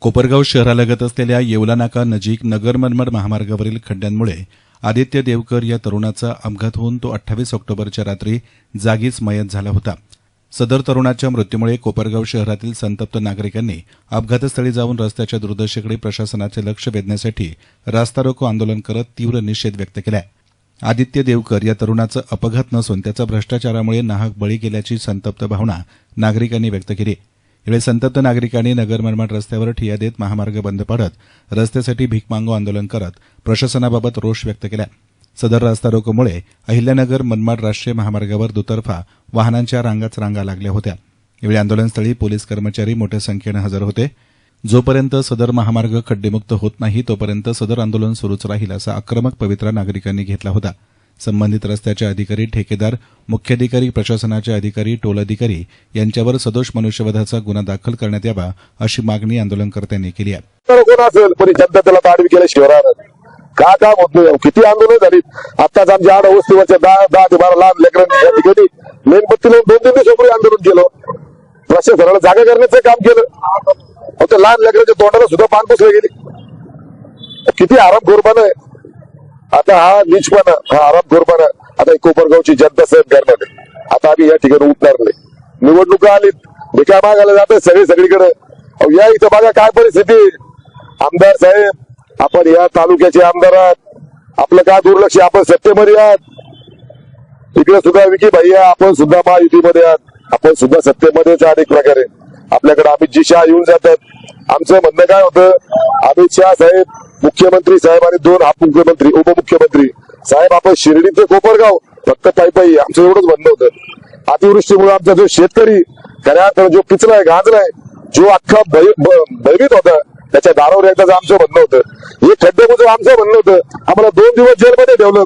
कोपरगाव शहरालगत असलेल्या येवला नाका नजीक नगर महामार्गावरील खड्ड्यांमुळे आदित्य देवकर या तरुणाचा अपघात होऊन तो अठ्ठावीस ऑक्टोबरच्या रात्री जागीच मयत झाला होता. सदर तरुणाच्या मृत्यूमुळे कोपरगाव शहरातील संतप्त नागरिकांनी अपघातस्थळी जाऊन रस्त्याच्या दुर्दशेकडे प्रशासनाचे लक्ष वेधण्यासाठी रास्ता रोको आंदोलन करत तीव्र निषेध व्यक्त केला आदित्य देवकर या तरुणाचं अपघात नसून त्याचा भ्रष्टाचारामुळे नाहक बळी गेल्याची संतप्त भावना नागरिकांनी व्यक्त केली. यावेळी संतप्त नागरिकांनी नगर मनमाड रस्त्यावर ठिया देत महामार्ग बंद पाडत रस्त्यासाठी भीकमांगो आंदोलन करत प्रशासनाबाबत रोष व्यक्त केला. सदर रस्ता रोकोमुळे अहिल्यानगर मनमाड राष्ट्रीय महामार्गावर दुतर्फा वाहनांच्या रांगाच रांगा लागल्या होत्या. यावेळी आंदोलनस्थळी पोलीस कर्मचारी मोठ्या संख्येनं हजर होते. जोपर्यंत सदर महामार्ग खड्डेमुक्त होत नाही तोपर्यंत सदर आंदोलन सुरूच राहील असा आक्रमक पवित्रा नागरिकांनी घेतला होता. संबंधित रस्त्याचे अधिकारी ठेकेदार मुख्याधिकारी प्रशासनाचे अधिकारी टोल अधिकारी यांच्यावर सदोष मनुष्यवधाचा गुन्हा दाखल करण्यात यावा अशी मागणी आंदोलनकर्त्यांनी केली आहे. तर का काम होत नाही? किती आंदोलन झाली? आताच आमच्या आठ वस्तीवरच्या दहा दहा ते बारा लहान लेकरांनी या ठिकाणी मेणबत्ती लावून दोन तीन दिवसापूर्वी आंदोलन केलं. प्रशासनाला जागा करण्याचं काम केलं. फक्त लहान लेकरांच्या तोंडाला सुद्धा पान पुसले गेली. किती आराम गोरबान आहे. आता हा निचपणा हा आराम गोरबाना आता कोपरगावची जनता सहन करणार आता आम्ही या ठिकाणी उठणार नाही. निवडणुका आलीत भिका मागायला जाते सगळे सगळीकडे. अहो, या इथं बघा काय परिस्थिती आमदार साहेब आपण या तालुक्याचे आमदार आहात. आपलं काय दुर्लक्ष आपण सत्तेमध्ये आहात. इकडे सुद्धा विकी भाई आपण सुद्धा महायुतीमध्ये आहात. आपण सुद्धा सत्तेमध्येच अनेक प्रकारे. आपल्याकडे अमित जी शहा येऊन जातात. आमचं म्हणणं काय होतं? अमित शहा साहेब मुख्यमंत्री साहेब आणि दोन उपमुख्यमंत्री उपमुख्यमंत्री. साहेब आपण शिर्डी ते कोपरगाव फक्त पायी पायी आमचं एवढंच म्हणणं होतं. अतिवृष्टीमुळे आमचा जो शेतकरी खऱ्या अर्थानं जो पिचलाय गाजलाय जो अख्खा भय- भयभीत होता त्याच्या दारावर एकदाच आमचं म्हणणं होतं. हे खड्डे बुजून आमचं म्हणणं होतं आम्हाला दोन दिवस जेलमध्ये ठेवलं.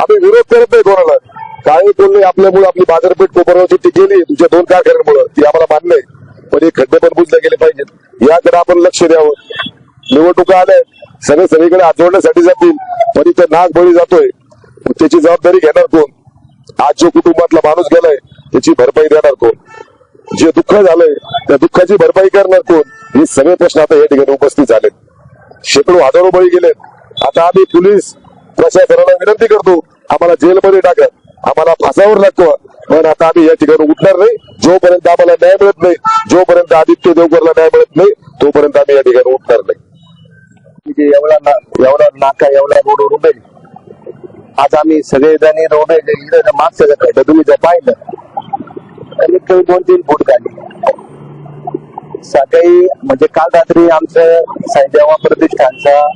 आम्ही विरोध करत नाही कोणाला. काही बोलले आपल्यामुळे आपली बाजारपेठ कोपरगावची ती गेली तुझ्या दोन कारखान्यांमुळे. ती आम्हाला मान्य आहे. पण हे खड्डे पण बुजले गेले पाहिजेत. याकडे आपण लक्ष द्यावं. निवडणुका आल्या सगळे सगळीकडे हात जातील. पण इथं नाग बळी जातोय. त्याची जबाबदारी घेणार कोण? आज जो कुटुंबातला माणूस गेलाय त्याची भरपाई देणार कोण? जे दुःख झालंय त्या दुःखाची भरपाई करणार कोण? हे सगळे प्रश्न आता या ठिकाणी उपस्थित झालेत. शेकडो हजारो बळी गेलेत. आता आम्ही पोलीस प्रशासनाला विनंती करतो आम्हाला जेलमध्ये टाका. आम्हाला फासावर लागतो पण आता आम्ही या ठिकाणी उठणार नाही. जोपर्यंत आम्हाला न्याय मिळत नाही जोपर्यंत आदित्य देवकरला न्याय मिळत नाही तोपर्यंत आम्ही या ठिकाणी उठणार नाही. म्हणजे एवढा ना- एवढा नाका एवढा रोड उभे आज आम्ही सगळे जणी रोड इथं मागचं कळलं तुम्ही जर पाहिलं. तर काही दोन तीन फूट खाली. सकाळी म्हणजे काल रात्री आमचं साईदेवा प्रतिष्ठानचा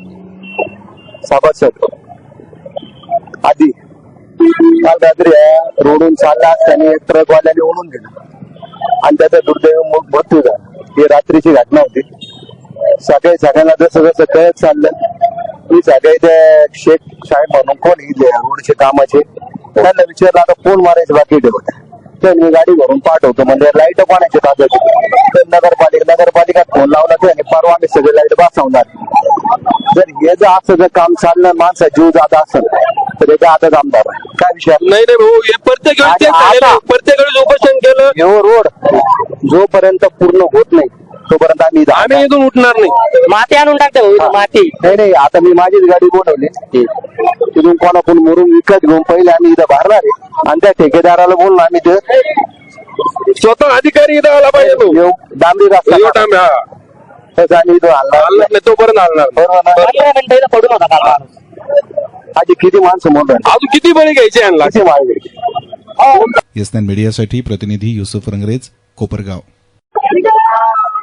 सभासद आधी. काल रात्री रोडून चालला असताना एक ट्रकवाल्याने ओढून दिलं आणि त्याचा दुर्दैव मृत्यू झाला. ही रात्रीची घटना होती. सकाळी सगळ्यांना जसं जसं कळत चाललं मी सकाळी त्या शेख साहेब म्हणून कोण इथले रोडचे कामाचे. त्यांना विचारलं आता कोण मारायचं बाकी ठेवत मी गाडी भरून पाठवतो. म्हणजे लाइट कोणाचे ताब्यात तर नगरपालिका नगरपालिकात फोन लावला ते आणि परवा आम्ही सगळे लाइट बसवणार. जर हे जर असं जर काम चाललं माणसा जीव जात असेल तर याच्या आताच आमदार. आहे. काय विषय? नाही नाही भाऊ हे प्रत्येक वेळी तेच आता- झालेलं आहे. प्रत्येक वेळेस उपोषण केलं. ह्यो रोड जोपर्यंत पूर्ण होत नाही तोपर्यंत आम्ही इथं आम्ही इथून उठणार नाही. माती आणून टाकते भाऊ इथं, माती. नाही नाही आता मी माझीच गाडी बोलवली. तिथून कोणाकडून मुरून विकत घेऊन पहिले आम्ही इथं भरणार आहे. आणि त्या ठेकेदाराला बोललो आम्ही ते स्वतः अधिकारी इथं आला पाहिजे येऊ डांबरी रस्ता एवढा आम्ही हा. तसं आम्ही इथं आणणार हलणार नाही. तोपर्यंत हलणार नाही. बरोबर ना? पंधरा मिनिटं इथं पडून होता काल माणूस आधी किती माणसं म्हणून अजून किती बळी घ्यायचे यांना? किती नाईन मीडियासाठी प्रतिनिधी युसुफ रंगरेज कोपरगाव.